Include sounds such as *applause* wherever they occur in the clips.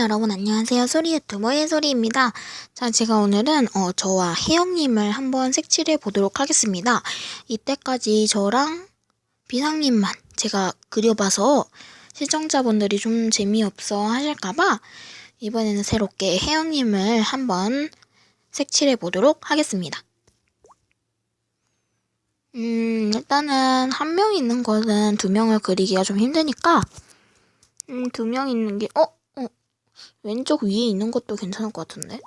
여러분 안녕하세요. 소리 유튜버의 소리입니다. 자, 제가 오늘은 어, 저와 혜영님을 한번 색칠해 보도록 하겠습니다. 이때까지 저랑 비상님만 제가 그려봐서 시청자분들이 좀 재미없어 하실까봐 이번에는 새롭게 혜영님을 한번 색칠해 보도록 하겠습니다. 음, 일단은 한 명 있는 거는 두 명을 그리기가 좀 힘드니까 음, 두 명 있는 게, 어? 어? 왼쪽 위에 있는 것도 괜찮을 것 같은데?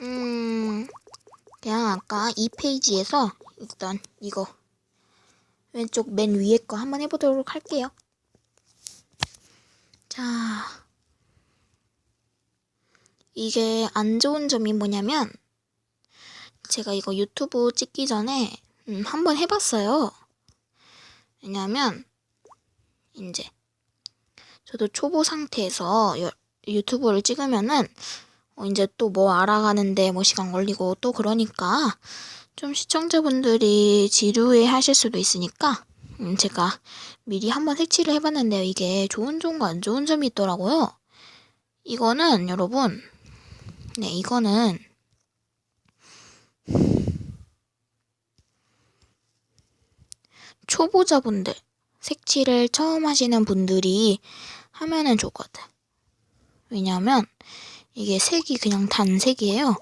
음, 그냥 아까 이 페이지에서 일단 이거 왼쪽 맨 위에 거 한번 해보도록 할게요. 자, 이게 안 좋은 점이 뭐냐면 제가 이거 유튜브 찍기 전에 음, 한번 해봤어요. 왜냐면 이제 저도 초보 상태에서 여- 유튜브를 찍으면은 어, 이제 또 뭐 알아가는데 뭐 시간 걸리고 또 그러니까 좀 시청자분들이 지루해 하실 수도 있으니까 음, 제가 미리 한번 색칠을 해봤는데요. 이게 좋은 점과 안 좋은 점이 있더라고요. 이거는 여러분, 네, 이거는 초보자분들, 색칠을 처음 하시는 분들이 하면은 같아요. 왜냐하면 이게 색이 그냥 단색이에요.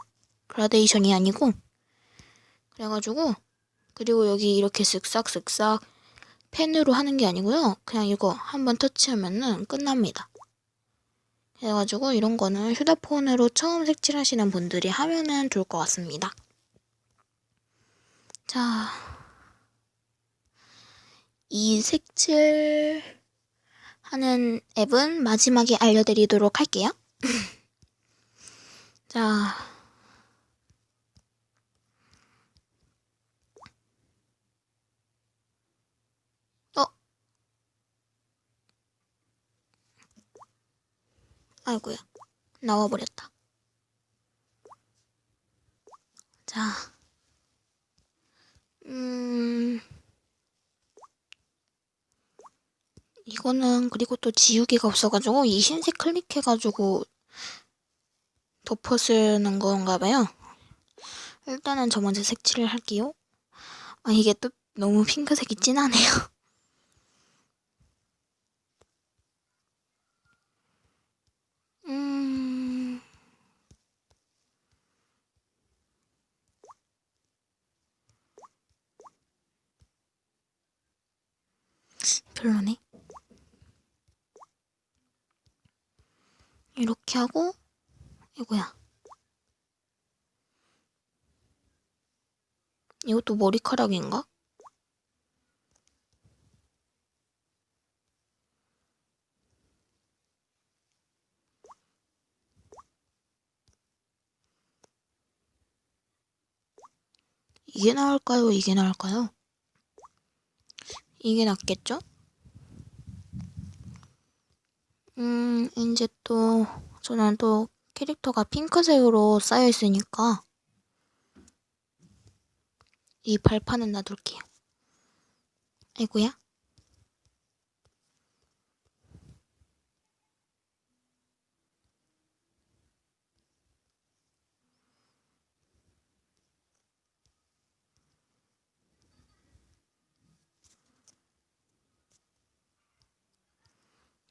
그라데이션이 아니고. 그래가지고, 그리고 여기 이렇게 쓱싹쓱싹 펜으로 하는 게 아니고요. 그냥 이거 한번 터치하면은 끝납니다. 그래가지고 이런 거는 휴대폰으로 처음 색칠하시는 분들이 하면은 좋을 것 같습니다. 자, 이 색칠 하는 앱은 마지막에 알려드리도록 할게요. *laughs* 자, 어? 아이고야, 나와버렸다. 자, 음, 이거는 그리고 또 지우개가 없어가지고 이 흰색 클릭해가지고 덮어 쓰는 건가 봐요. 일단은 저 먼저 색칠을 할게요. 아, 이게 또 너무 핑크색이 진하네요. *laughs* 음, 별로네. 이렇게 하고, 이거야. 이것도 머리카락인가? 이게 나을까요? 이게 나을까요? 이게 낫겠죠? 음, 이제 또, 저는 또 캐릭터가 핑크색으로 쌓여 있으니까, 이 발판은 놔둘게요. 아이고야.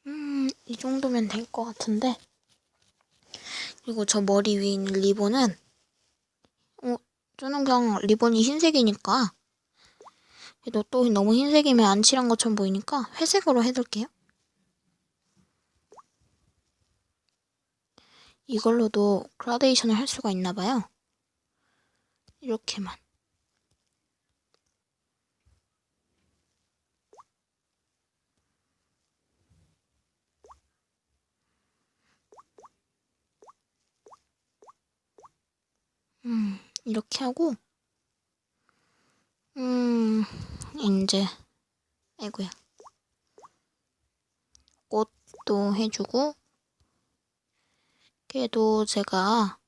음, 이 정도면 될 것 같은데. 그리고 저 머리 위에 있는 리본은, 어, 저는 그냥 리본이 흰색이니까. 그래도 또 너무 흰색이면 안 칠한 것처럼 보이니까 회색으로 해둘게요. 이걸로도 그라데이션을 할 수가 있나 봐요. 이렇게만. 음, 이렇게 하고, 음, 이제, 아이고야. 꽃도 해주고, 걔도 제가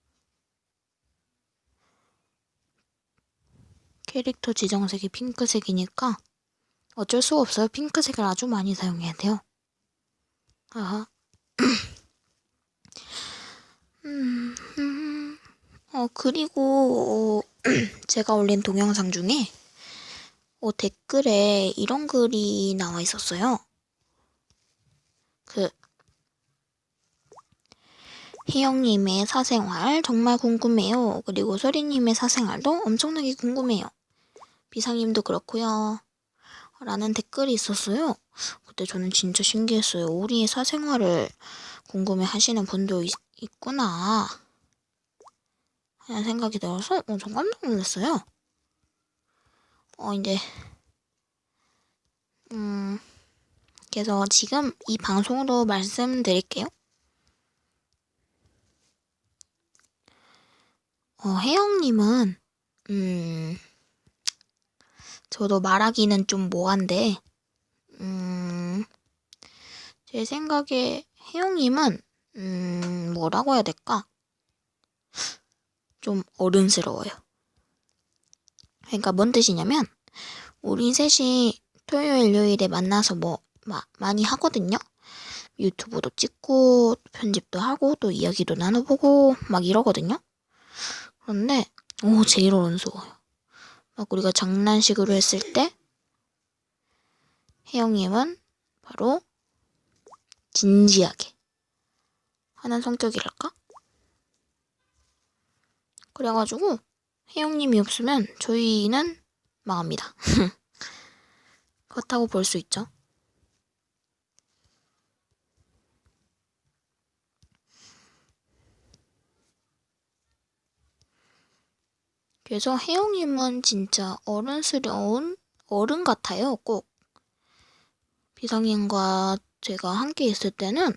캐릭터 지정색이 핑크색이니까 어쩔 수가 없어요. 핑크색을 아주 많이 사용해야 돼요. 아하. 음, 음. 어, 그리고, 어, *clears throat* 제가 올린 동영상 중에, 어, 댓글에 이런 글이 나와 있었어요. 그, 혜영님의 사생활 정말 궁금해요. 그리고 소리님의 사생활도 엄청나게 궁금해요. 비상님도 그렇고요. 라는 댓글이 있었어요. 그때 저는 진짜 신기했어요. 우리의 사생활을 궁금해 하시는 분도 있, 있구나. 하는 생각이 들어서 어, 전 깜짝 놀랐어요. 어, 이제, 음, 그래서 지금 이 방송으로 말씀드릴게요. 어, 혜영님은, 음, 저도 말하기는 좀 뭐한데, 음, 제 생각에 혜영님은, 음, 뭐라고 해야 될까? 좀 어른스러워요. 그러니까 뭔 뜻이냐면, 우리 셋이 토요일, 요일에 만나서 뭐, 마, 많이 하거든요? 유튜브도 찍고, 편집도 하고, 또 이야기도 나눠보고, 막 이러거든요? 그런데, 오, 제일 어른스러워요. 막 우리가 장난식으로 했을 때, 혜영님은 바로 진지하게 하는 성격이랄까? 그래가지고, 혜영님이 없으면 저희는 망합니다. *laughs* 그렇다고 볼 수 있죠. 그래서 혜영님은 진짜 어른스러운 어른 같아요, 꼭. 비상님과 제가 함께 있을 때는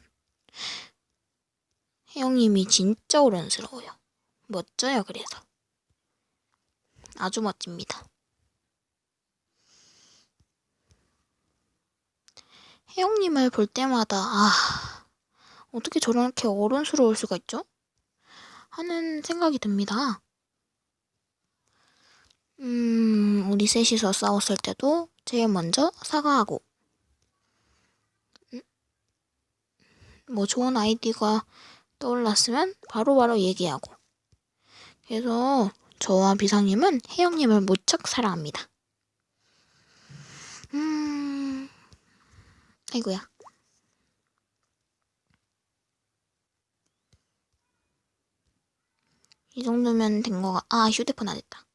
혜영님이 진짜 어른스러워요. 멋져요, 그래서. 아주 멋집니다. 혜영님을 볼 때마다, 아, 어떻게 저렇게 어른스러울 수가 있죠? 하는 생각이 듭니다. 음, 우리 셋이서 싸웠을 때도 제일 먼저 사과하고, 음? 뭐 좋은 아이디가 떠올랐으면 바로바로 바로 얘기하고. 그래서 저와 비상님은 혜영님을 무척 사랑합니다. 음, 아이고야. 이 정도면 된 거가, 아, 휴대폰 안 했다.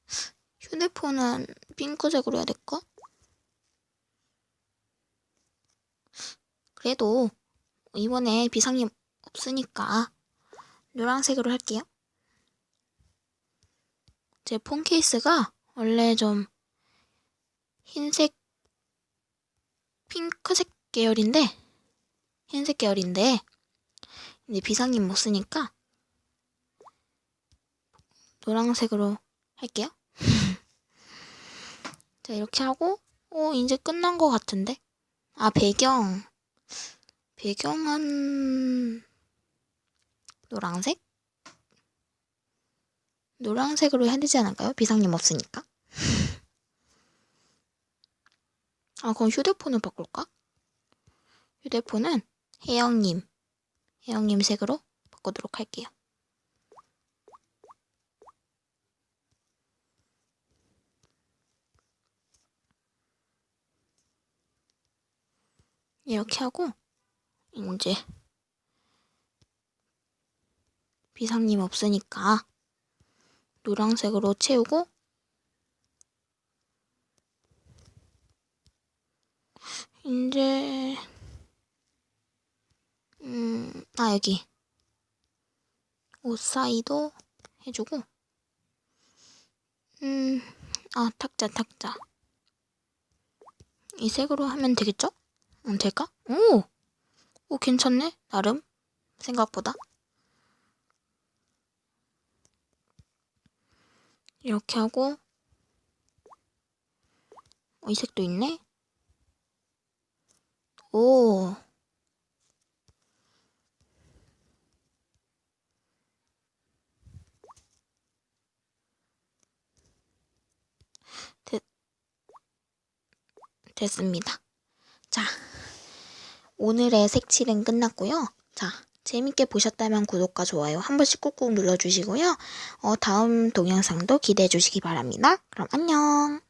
휴대폰은 핑크색으로 해야 될까? 그래도 이번에 비상이 없으니까 노란색으로 할게요. 제 폰 케이스가 원래 좀 흰색, 핑크색 계열인데, 흰색 계열인데, 이제 비상님 못 쓰니까 노란색으로 할게요. *laughs* 자, 이렇게 하고, 어, 이제 끝난 것 같은데? 아, 배경. 배경은, 노란색? 노란색으로 해야 되지 않을까요? 비상님 없으니까. 아, 그럼 휴대폰을 바꿀까? 휴대폰은 혜영님, 혜영님 색으로 바꾸도록 할게요. 이렇게 하고 이제 비상님 없으니까 노란색으로 채우고 이제 음, 아 여기 옷 사이도 해주고 음, 아 탁자 탁자 이 색으로 하면 되겠죠? 응, 될까? 오! 오, 괜찮네? 나름? 생각보다. 이렇게 하고, 어, 이 색도 있네? 오. 됐습니다. 자, 오늘의 색칠은 끝났고요. 자, 재밌게 보셨다면 구독과 좋아요 한 번씩 꾹꾹 눌러주시고요. 어, 다음 동영상도 기대해 주시기 바랍니다. 그럼 안녕!